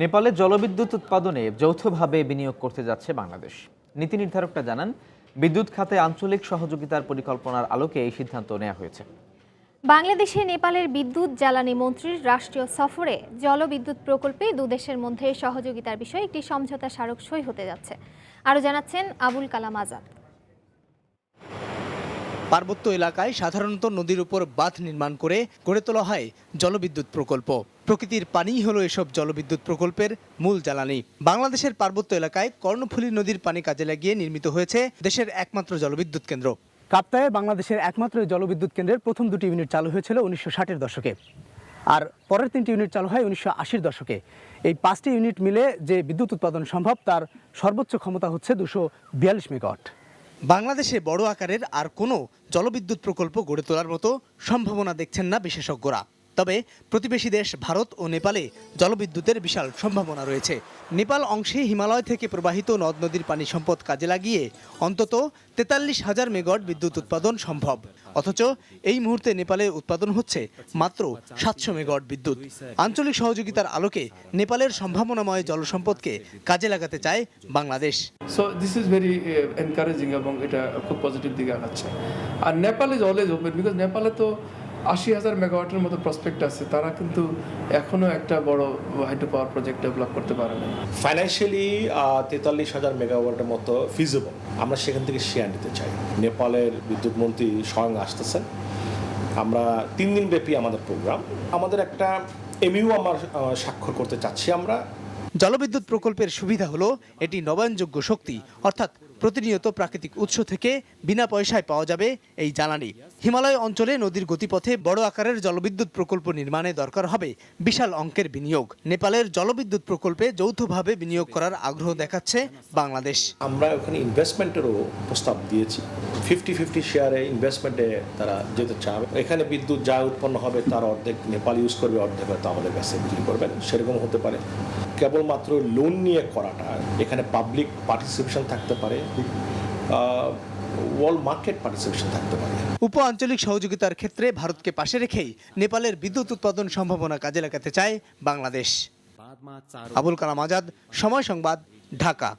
নেপালে জলবিদ্যুৎ উৎপাদনে যৌথভাবে বিনিয়োগ করতে যাচ্ছে বাংলাদেশ। নীতি নির্ধারকরা জানান বিদ্যুৎ খাতে আঞ্চলিক সহযোগিতার পরিকল্পনার আলোকে এই সিদ্ধান্ত নেওয়া হয়েছে। বাংলাদেশে নেপালের বিদ্যুৎ জ্বালানি মন্ত্রীর রাষ্ট্রীয় সফরে জলবিদ্যুৎ প্রকল্পে দুদেশের মধ্যে সহযোগিতার বিষয়ে একটি সমঝোতা স্মারক সই হতে যাচ্ছে। আরও জানাচ্ছেন আবুল কালাম আজাদ। পার্বত্য এলাকায় সাধারণত নদীর উপর বাঁধ নির্মাণ করে গড়ে তোলা হয় জলবিদ্যুৎ প্রকল্প। প্রকৃতির পানিই হলো এসব জলবিদ্যুৎ প্রকল্পের মূল জ্বালানি। বাংলাদেশের পার্বত্য এলাকায় কর্ণফুলী নদীর পানি কাজে লাগিয়ে নির্মিত হয়েছে দেশের একমাত্র জলবিদ্যুৎ কেন্দ্র। কাপ্তায় বাংলাদেশের একমাত্র জলবিদ্যুৎ কেন্দ্রের প্রথম দুটি ইউনিট চালু হয়েছিল উনিশশো ষাটের দশকে। আর পরের তিনটি ইউনিট চালু হয় উনিশশো আশির দশকে। এই পাঁচটি ইউনিট মিলে যে বিদ্যুৎ উৎপাদন সম্ভব তার সর্বোচ্চ ক্ষমতা হচ্ছে দুশো বিয়াল্লিশ মেগাওয়াট। বাংলাদেশে বড় আকারের আর কোনো জলবিদ্যুৎ প্রকল্প গড়ে তোলার মতো সম্ভাবনা দেখছেন না বিশেষজ্ঞরা। তবে প্রতিবেশী দেশ ভারত ও নেপালে জলবিদ্যুতের বিশাল সম্ভাবনা রয়েছে। নেপাল অংশে হিমালয় থেকে প্রবাহিত নদ নদীর পানি সম্পদ কাজে লাগিয়ে অন্তত তেতাল্লিশ হাজার মেগাওয়াট বিদ্যুৎ উৎপাদন সম্ভব। অথচ এই মুহূর্তে নেপালে উৎপাদন হচ্ছে মাত্র সাতশো মেগাওয়াট বিদ্যুৎ। আঞ্চলিক সহযোগিতার আলোকে নেপালের সম্ভাবনাময় জলসম্পদকে কাজে লাগাতে চায় Bangladesh. So this is very encouraging এবং এটা খুব পজিটিভ দিকে আগাচ্ছে। আর Nepal is always open because নেপালে তো আশি হাজার মেগাওয়াটের মতো প্রসপেক্ট আছে তারা কিন্তু এখনও একটা বড় হাইড্রো পাওয়ার প্রজেক্ট ডেভেলপ করতে পারে না ফাইন্যান্সিয়ালি তেতাল্লিশ হাজার মেগাওয়াটের মতো ফিজিবল আমরা সেখান থেকে শেয়ার নিতে চাই। নেপালের বিদ্যুৎ মন্ত্রী স্বয়ং আসতেছেন। আমরা তিন দিন ব্যাপী আমাদের প্রোগ্রাম আমাদের একটা এমইউ আমার স্বাক্ষর করতে চাচ্ছি আমরা। জলবিদ্যুৎ প্রকল্পের সুবিধা হলো এটি নবায়নযোগ্য শক্তি অর্থাৎ প্রতিনিয়ত প্রাকৃতিক উৎস থেকে বিনা পয়সায় পাওয়া যাবে এই জ্বালানি। হিমালয় অঞ্চলে নদীর গতিপথে বড় আকারের জলবিদ্যুৎ প্রকল্প নির্মাণে দরকার হবে বিশাল অঙ্কের বিনিয়োগ। নেপালের জলবিদ্যুৎ প্রকল্পে যৌথভাবে বিনিয়োগ করার আগ্রহ দেখাচ্ছে বাংলাদেশ। আমরা ওখানে ইনভেস্টমেন্টেরও প্রস্তাব দিয়েছি। ফিফটি ফিফটি শেয়ারে ইনভেস্টমেন্টে তারা যেতে চাবে এখানে বিদ্যুৎ যা উৎপন্ন হবে তার অর্ধেক নেপাল ইউজ করবে, অর্ধেক হয়তো আমাদের কাছে বিক্রি করবেন। সেরকম হতে পারে। কেবলমাত্র লোন নিয়ে করাটা এখানে পাবলিক পার্টিসিপেশন থাকতে পারে ওয়ার্ল্ড মার্কেট পার্টিসিপেশন থাকতে পারে। উপ আঞ্চলিক সহযোগিতার ক্ষেত্রে ভারতকে পাশে রেখেই নেপালের বিদ্যুৎ উৎপাদন সম্ভাবনা কাজে লাগাতে চায় বাংলাদেশ। আবুল কালাম আজাদ সময় সংবাদ ঢাকা।